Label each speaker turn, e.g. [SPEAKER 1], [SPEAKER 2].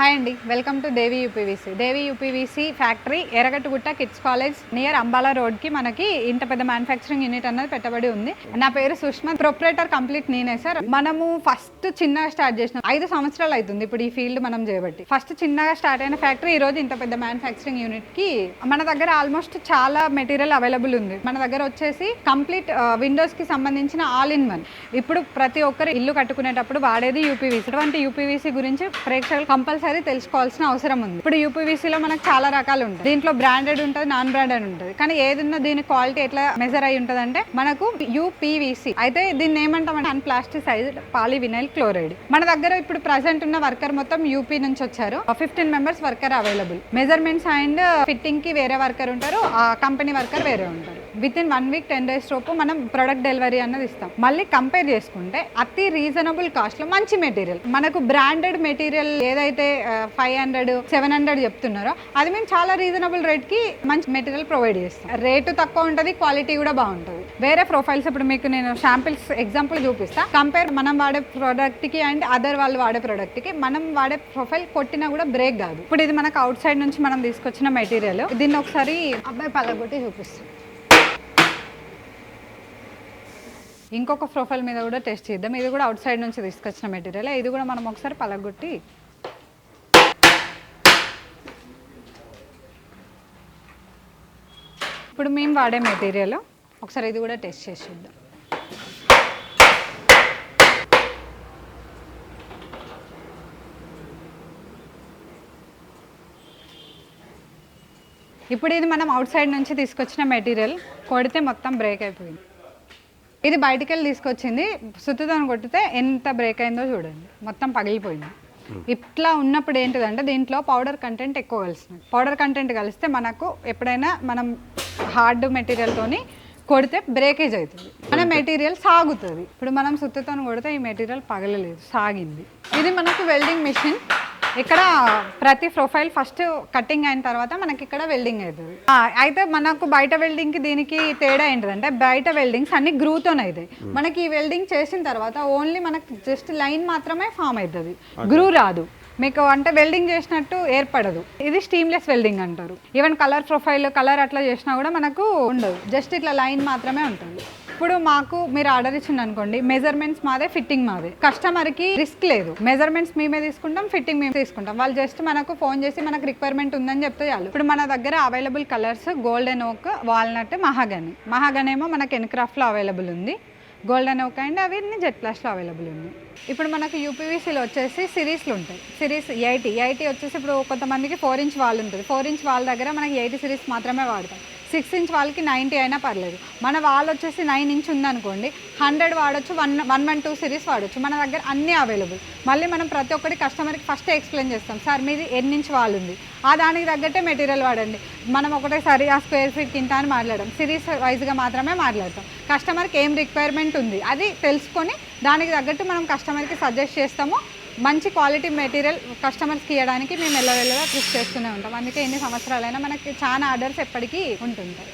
[SPEAKER 1] Hi అండి. Welcome to Devi UPVC. Devi UPVC factory Eragattugutta kids college near Ambala రోడ్కి మనకి ఇంత పెద్ద మ్యానుఫ్యాక్చరింగ్ యూనిట్ అన్నది పెట్టబడి ఉంది. నా పేరు సుష్మా. ప్రొపరేటర్ కంప్లీట్ నేనే సార్ మనము ఫస్ట్ చిన్నగా స్టార్ట్ చేసిన. ఐదు సంవత్సరాలు అవుతుంది ఇప్పుడు ఈ ఫీల్డ్ మనం చేయబట్టి. ఫస్ట్ చిన్నగా స్టార్ట్ అయిన ఫ్యాక్టరీ ఈ రోజు ఇంత పెద్ద మ్యానుఫ్యాక్చరింగ్ యూనిట్కి మన దగ్గర ఆల్మోస్ట్ చాలా మెటీరియల్ అవైలబుల్ ఉంది. మన దగ్గర వచ్చేసి కంప్లీట్ విండోస్ uh, కి సంబంధించిన ఆల్ ఇన్ వన్ ఇప్పుడు ప్రతి ఒక్కరు ఇల్లు కట్టుకునేటప్పుడు వాడేది యూపీవీసీ. అటువంటి యూపీవీసీ గురించి ప్రేక్షకులు కంపల్సరీ తెలుసుకోవాల్సిన అవసరం ఉంది. ఇప్పుడు యూపీవీసీలో మనకు చాలా రకాలు ఉంటాయి. దీంట్లో బ్రాండెడ్ ఉంటుంది నాన్ బ్రాండెడ్ ఉంటుంది. కానీ ఏదన్నా దీని క్వాలిటీ ఎట్లా మెజర్ అయి ఉంటుంది అంటే మనకు యూపీవీసీ అయితే దీన్ని ఏమంటామంటే అన్ ప్లాస్టిసైజ్డ్ పాలివినైల్ క్లోరైడ్ మన దగ్గర ఇప్పుడు ప్రజెంట్ ఉన్న వర్కర్ మొత్తం యూపీ నుంచి వచ్చారు. Fifteen members worker available measurements and ఫిట్టింగ్కి వేరే వర్కర్ ఉంటారు. ఆ కంపెనీ వర్కర్ వేరే ఉంటారు. Within one week ten days లోపు మనం ప్రొడక్ట్ డెలివరీ అన్నది ఇస్తాం. మళ్ళీ కంపేర్ చేసుకుంటే అతి రీజనబుల్ కాస్ట్లో మంచి మెటీరియల్ మనకు బ్రాండెడ్ మెటీరియల్ ఏదైతే ఫైవ్ హండ్రెడ్ సెవెన్ హండ్రెడ్ చెప్తున్నారో అది మేము చాలా రీజనబుల్ రేట్కి మంచి మెటీరియల్ ప్రొవైడ్ చేస్తాం. రేటు తక్కువ ఉంటుంది క్వాలిటీ కూడా బాగుంటుంది. వేరే ప్రొఫైల్స్ ఇప్పుడు మీకు నేను శాంపిల్స్ ఎగ్జాంపుల్ చూపిస్తా. కంపేర్ మనం వాడే ప్రోడక్ట్కి అండ్ అదర్ వాళ్ళు వాడే ప్రోడక్ట్కి మనం వాడే ప్రొఫైల్ కొట్టినా కూడా బ్రేక్ కాదు. ఇప్పుడు ఇది మనకు అవుట్ సైడ్ నుంచి మనం తీసుకొచ్చిన మెటీరియల్ దీన్ని ఒకసారి అబ్బాయి పగలగొట్టి చూపిస్తాం. ఇంకొక ప్రొఫైల్ మీద కూడా టెస్ట్ చేద్దాం. ఇది కూడా అవుట్ సైడ్ నుంచి తీసుకొచ్చిన మెటీరియల్. ఇది కూడా మనం ఒకసారి పలగొట్టి ఇప్పుడు మేము వాడే మెటీరియల్. ఒకసారి ఇది కూడా టెస్ట్ చేసి చూద్దాం. ఇప్పుడు ఇది మనం అవుట్ సైడ్ నుంచి తీసుకొచ్చిన మెటీరియల్. కొడితే మొత్తం బ్రేక్ అయిపోయింది. ఇది బయటికి వెళ్ళి తీసుకొచ్చింది. సుత్తుతో కొట్టితే ఎంత బ్రేక్ అయిందో చూడండి. మొత్తం పగిలిపోయింది. ఇట్లా ఉన్నప్పుడు ఏంటిదంటే దీంట్లో పౌడర్ కంటెంట్ ఎక్కువ కలిసింది. పౌడర్ కంటెంట్ కలిస్తే మనకు ఎప్పుడైనా మనం హార్డ్ మెటీరియల్తోని కొడితే బ్రేకేజ్ అవుతుంది. మన మెటీరియల్ సాగుతుంది. ఇప్పుడు మనం సుత్తుతో కొడితే ఈ మెటీరియల్ పగలలేదు సాగింది. ఇది మనకు వెల్డింగ్ మిషన్ ఇక్కడ ప్రతి ప్రొఫైల్ ఫస్ట్ కటింగ్ అయిన తర్వాత మనకి ఇక్కడ వెల్డింగ్ అవుతుంది అయితే మనకు బయట వెల్డింగ్కి దీనికి తేడా ఏంటిదంటే బయట వెల్డింగ్స్ అన్ని గ్రూతో అవుతాయి మనకి ఈ వెల్డింగ్ చేసిన తర్వాత ఓన్లీ మనకి జస్ట్ లైన్ మాత్రమే ఫామ్ అవుతుంది గ్రూ రాదు. మీకు అంటే వెల్డింగ్ చేసినట్టు ఏర్పడదు. ఇది స్టీమ్లెస్ వెల్డింగ్ అంటారు. ఈవెన్ కలర్ ప్రొఫైల్ కలర్ అట్లా చేసినా కూడా మనకు ఉండదు. జస్ట్ ఇట్లా లైన్ మాత్రమే ఉంటుంది. ఇప్పుడు మాకు మీరు ఆర్డర్ ఇచ్చింది అనుకోండి మెజర్మెంట్స్ మాదే ఫిట్టింగ్ మాదే. కస్టమర్కి రిస్క్ లేదు. మెజర్మెంట్స్ మేమే తీసుకుంటాం ఫిట్టింగ్ మేము తీసుకుంటాం. వాళ్ళు జస్ట్ మనకు ఫోన్ చేసి మనకు రిక్వైర్మెంట్ ఉందని చెప్తే చాలు. ఇప్పుడు మన దగ్గర available colours golden oak walnut mahogany mahogany ఏమో మనకి ఎన్క్రాఫ్ట్లో అవైలబుల్ ఉంది. గోల్డెన్ ఓక్ అండ్ అవి జెట్ ప్లస్లో అవైలబుల్ ఉన్నాయి. ఇప్పుడు మనకు యూపీవీసీలో వచ్చేసి సిరీస్లు ఉంటాయి. సిరీస్ ఎయిటీ ఎయిటీ వచ్చేసి ఇప్పుడు కొంతమందికి ఫోర్ ఇంచ్ వాల్ ఉంటుంది. ఫోర్ ఇంచ్ వాల్ దగ్గర మనకి ఎయిటీ సిరీస్ మాత్రమే వాడతాం. సిక్స్ ఇంచ్ వాళ్ళకి నైంటీ అయినా పర్లేదు. మన వాళ్ళు వచ్చేసి నైన్ ఇంచ్ ఉందనుకోండి హండ్రెడ్ వాడొచ్చు one one one two series వాడొచ్చు. మన దగ్గర అన్నీ అవైలబుల్. మళ్ళీ మనం ప్రతి ఒక్కటి కస్టమర్కి ఫస్ట్ ఎక్స్ప్లెయిన్ చేస్తాం సార్ మీది ఎన్ని ఇంచ్ వాళ్ళు ఉంది ఆ దానికి తగ్గట్టే మెటీరియల్ వాడండి. మనం ఒకటేసారి ఆ స్క్వేర్ ఫీట్ కింద అని మాట్లాడడం సిరీస్ వైజ్గా మాత్రమే మాట్లాడతాం. కస్టమర్కి ఏం రిక్వైర్మెంట్ ఉంది అది తెలుసుకొని దానికి తగ్గట్టు మనం కస్టమర్కి సజెస్ట్ చేస్తాము. మంచి క్వాలిటీ మెటీరియల్ కస్టమర్స్కి ఇవ్వడానికి మేము ఎల్లవెల్లగా కృషి చేస్తూనే ఉంటాం. అందుకే ఎన్ని సంవత్సరాలైనా మనకి చాలా ఆర్డర్స్ ఎప్పటికీ ఉంటుంటాయి.